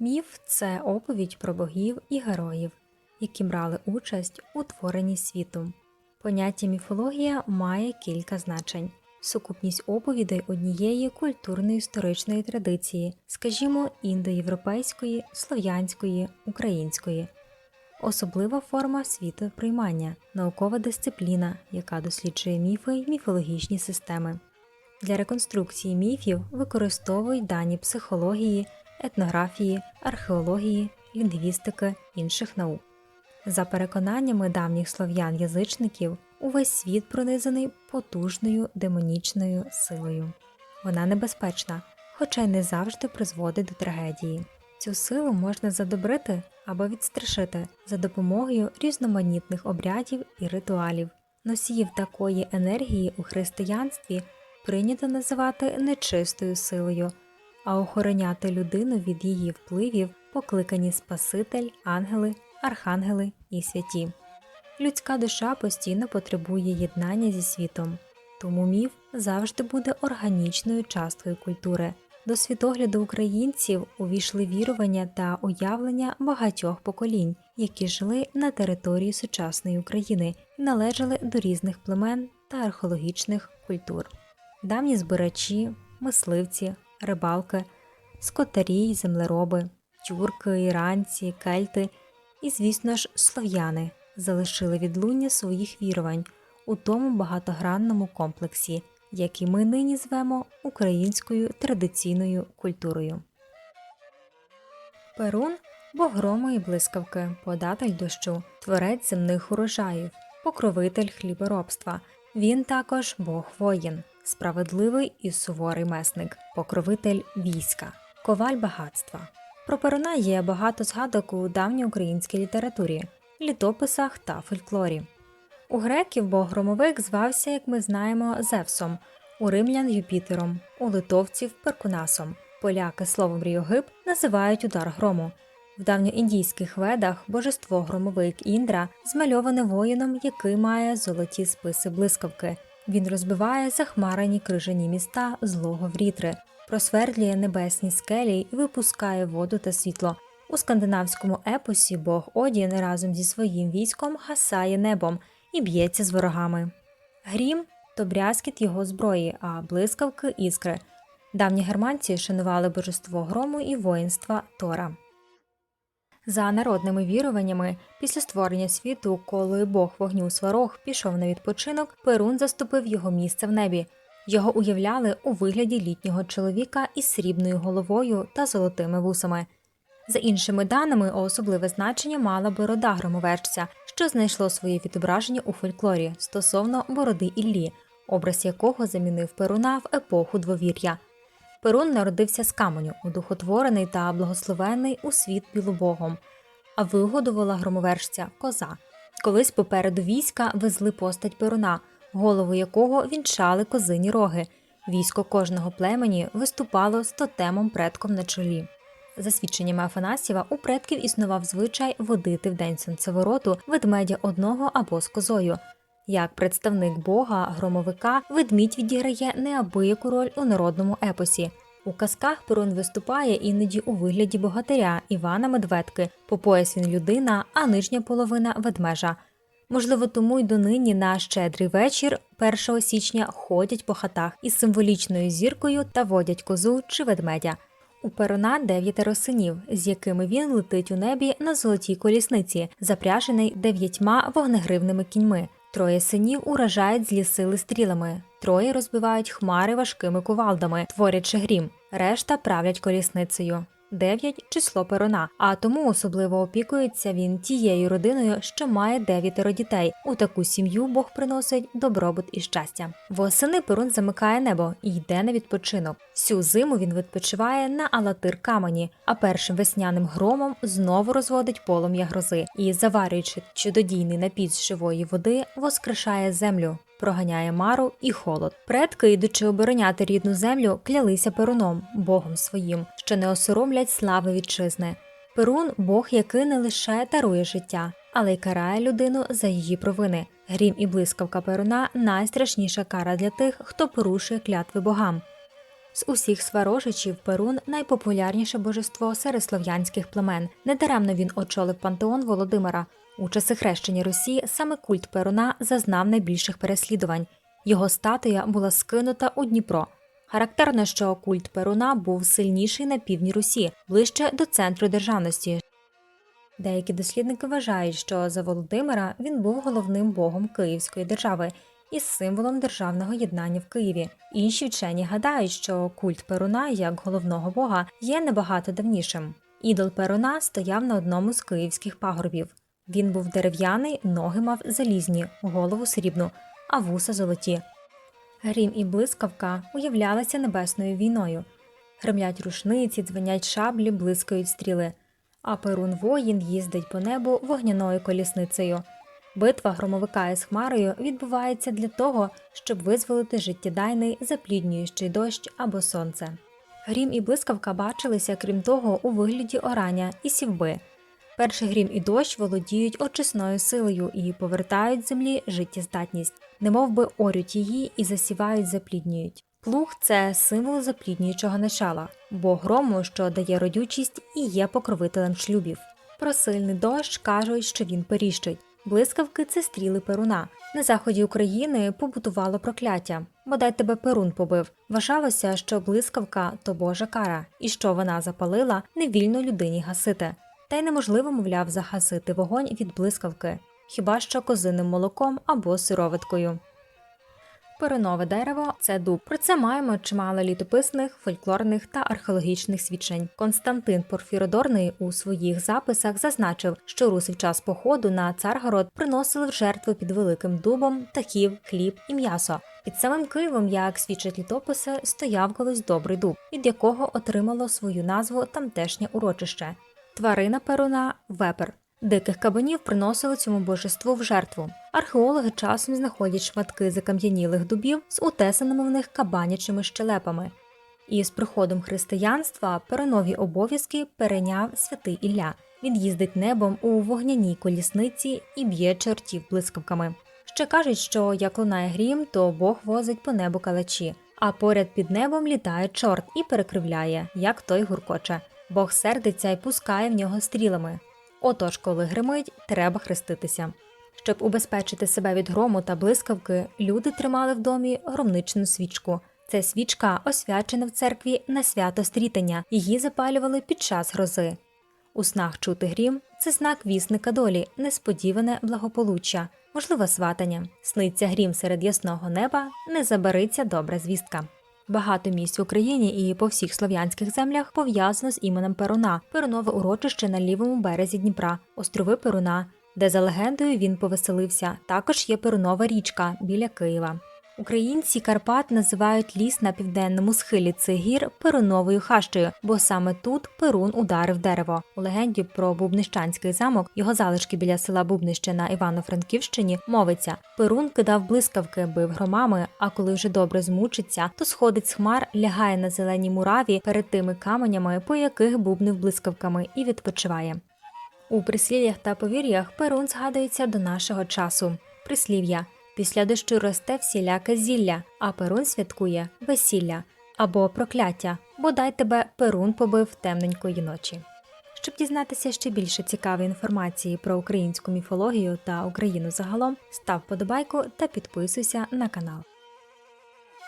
Міф це оповідь про богів і героїв, які брали участь у творенні світу. Поняття міфологія має кілька значень: сукупність оповідей однієї культурно-історичної традиції, скажімо, індоєвропейської, слов'янської, української, особлива форма світоприймання, наукова дисципліна, яка досліджує міфи й міфологічні системи. Для реконструкції міфів використовують дані психології, етнографії, археології, лінгвістики, інших наук. За переконаннями давніх слов'ян-язичників, увесь світ пронизаний потужною демонічною силою. Вона небезпечна, хоча й не завжди призводить до трагедії. Цю силу можна задобрити або відстрашити за допомогою різноманітних обрядів і ритуалів. Носіїв такої енергії у християнстві прийнято називати нечистою силою, а охороняти людину від її впливів покликані Спаситель, ангели, архангели і святі. Людська душа постійно потребує єднання зі світом, тому міф завжди буде органічною часткою культури. До світогляду українців увійшли вірування та уявлення багатьох поколінь, які жили на території сучасної України і належали до різних племен та археологічних культур. Давні збирачі, мисливці, рибалки, скотарі землероби, тюрки, іранці, кельти і, звісно ж, слов'яни залишили відлуння своїх вірувань у тому багатогранному комплексі, який ми нині звемо українською традиційною культурою. Перун бог грому і блискавки, податель дощу, творець земних урожаїв, покровитель хліборобства. Він також бог воїн, справедливий і суворий месник, покровитель війська, коваль багатства. Про Перуна є багато згадок у давньоукраїнській літературі, літописах та фольклорі. У греків бог громовик звався, як ми знаємо, Зевсом, у римлян Юпітером, у литовців Перкунасом. Поляки словом Ріогиб називають удар грому. В давньоіндійських ведах божество громовик Індра змальоване воїном, який має золоті списи блискавки. Він розбиває захмарені крижані міста злого врітри, просвердлює небесні скелі і випускає воду та світло. У скандинавському епосі бог Одін разом зі своїм військом гасає небом і б'ється з ворогами. Грім то брязкіт його зброї, а блискавки іскри. Давні германці шанували божество грому і воїнства Тора. За народними віруваннями, після створення світу, коли Бог вогню сварог пішов на відпочинок, Перун заступив його місце в небі. Його уявляли у вигляді літнього чоловіка із срібною головою та золотими вусами. За іншими даними, особливе значення мала борода громовержця, що знайшло своє відображення у фольклорі стосовно бороди Іллі, образ якого замінив Перуна в епоху двовір'я. Перун народився з каменю, одухотворений та благословений у світ білобогом, а вигодувала громовержця коза. Колись попереду війська везли постать Перуна, голову якого вінчали козині роги. Військо кожного племені виступало з тотемом предком на чолі. За свідченнями Афанасьєва, у предків існував звичай водити в день сонцевороту ведмедя одного або з козою. Як представник бога, громовика, ведмідь відіграє неабияку роль у народному епосі. У казках Перун виступає іноді у вигляді богатиря Івана Медведки, по пояс він людина, а нижня половина ведмежа. Можливо, тому й донині на щедрий вечір 1 січня ходять по хатах із символічною зіркою та водять козу чи ведмедя. У Перуна дев'ятеро синів, з якими він летить у небі на золотій колісниці, запряжений дев'ятьма вогнегривними кіньми. Троє синів уражають злі сили стрілами, троє розбивають хмари важкими кувалдами, творячи грім, решта правлять колісницею. Дев'ять число перуна, а тому особливо опікується він тією родиною, що має дев'ятеро дітей. У таку сім'ю Бог приносить добробут і щастя. Восени перун замикає небо і йде на відпочинок. Всю зиму він відпочиває на алатир камені, а першим весняним громом знову розводить полум'я грози і, заварюючи чудодійний напій з живої води, воскрешає землю. Проганяє мару і холод. Предки, йдучи обороняти рідну землю, клялися Перуном, богом своїм, що не осоромлять слави вітчизни. Перун Бог, який не лише дарує життя, але й карає людину за її провини. Грім і блискавка Перуна найстрашніша кара для тих, хто порушує клятви богам. З усіх сварожичів Перун найпопулярніше божество серед слов'янських племен. Недаремно він очолив пантеон Володимира. У часи хрещення Русі саме культ Перуна зазнав найбільших переслідувань. Його статуя була скинута у Дніпро. Характерно, що культ Перуна був сильніший на півдні Русі, ближче до центру державності. Деякі дослідники вважають, що за Володимира він був головним богом Київської держави і символом державного єднання в Києві. Інші вчені гадають, що культ Перуна як головного бога є набагато давнішим. Ідол Перуна стояв на одному з київських пагорбів. Він був дерев'яний, ноги мав залізні, голову срібну, а вуса золоті. Грім і блискавка уявлялися небесною війною. Гремлять рушниці, дзвенять шаблі, блискають стріли. А Перун воїн їздить по небу вогняною колісницею. Битва громовика із хмарою відбувається для того, щоб визволити життєдайний запліднюючий дощ або сонце. Грім і блискавка бачилися, крім того, у вигляді орання і сівби. Перший грім і дощ володіють очисною силою і повертають землі життєздатність, немов би орють її і засівають, запліднюють. Плуг це символ запліднюючого начала, бог грому, що дає родючість і є покровителем шлюбів. Про сильний дощ кажуть, що він періщить. Блискавки це стріли перуна. На заході України побутувало прокляття. Бодай тебе перун побив. Вважалося, що блискавка то божа кара, і що вона запалила, невільно людині гасити. Та й неможливо, мовляв, загасити вогонь від блискавки, хіба що козиним молоком або сироваткою. Перунове дерево це дуб. Про це маємо чимало літописних, фольклорних та археологічних свідчень. Константин Порфіродорний у своїх записах зазначив, що руси в час походу на Царгород приносили в жертву під великим дубом птахів, хліб і м'ясо. Під самим Києвом, як свідчать літописи, стояв колись добрий дуб, від якого отримало свою назву тамтешнє урочище. Тварина перуна вепер. Диких кабанів приносили цьому божеству в жертву. Археологи часом знаходять шматки закам'янілих дубів з утесаними в них кабанячими щелепами. І з приходом християнства перенові обов'язки перейняв святий Ілля. Він їздить небом у вогняній колісниці і б'є чортів блискавками. Ще кажуть, що як лунає грім, то Бог возить по небу калачі, а поряд під небом літає чорт і перекривляє, як той гуркоче. Бог сердиться і пускає в нього стрілами. Отож, коли гримить, треба хреститися. Щоб убезпечити себе від грому та блискавки, люди тримали в домі громничну свічку. Це свічка освячена в церкві на свято стрітання, її запалювали під час грози. У снах чути грім це знак вісника долі, несподіване благополуччя, можливе сватання. Сниться грім серед ясного неба, не забариться добра звістка. Багато місць в Україні і по всіх слов'янських землях пов'язано з іменем Перуна, Перунове урочище на лівому березі Дніпра, острови Перуна, де за легендою він повеселився. Також є Перунова річка біля Києва. Українці Карпат називають ліс на південному схилі цих гір Перуновою хащею, бо саме тут Перун ударив дерево. У легенді про Бубнищанський замок, його залишки біля села Бубнище на Івано-Франківщині, мовиться: Перун кидав блискавки, бив громами, а коли вже добре змучиться, то сходить з хмар, лягає на зеленій мураві перед тими каменями, по яких бубнив блискавками, і відпочиває. У прислів'ях та повір'ях Перун згадується до нашого часу. Прислів'я Після дощу росте всіляке зілля, а перун святкує весілля або прокляття, бодай тебе перун побив темненької ночі. Щоб дізнатися ще більше цікавої інформації про українську міфологію та Україну загалом, став подобайку та підписуйся на канал.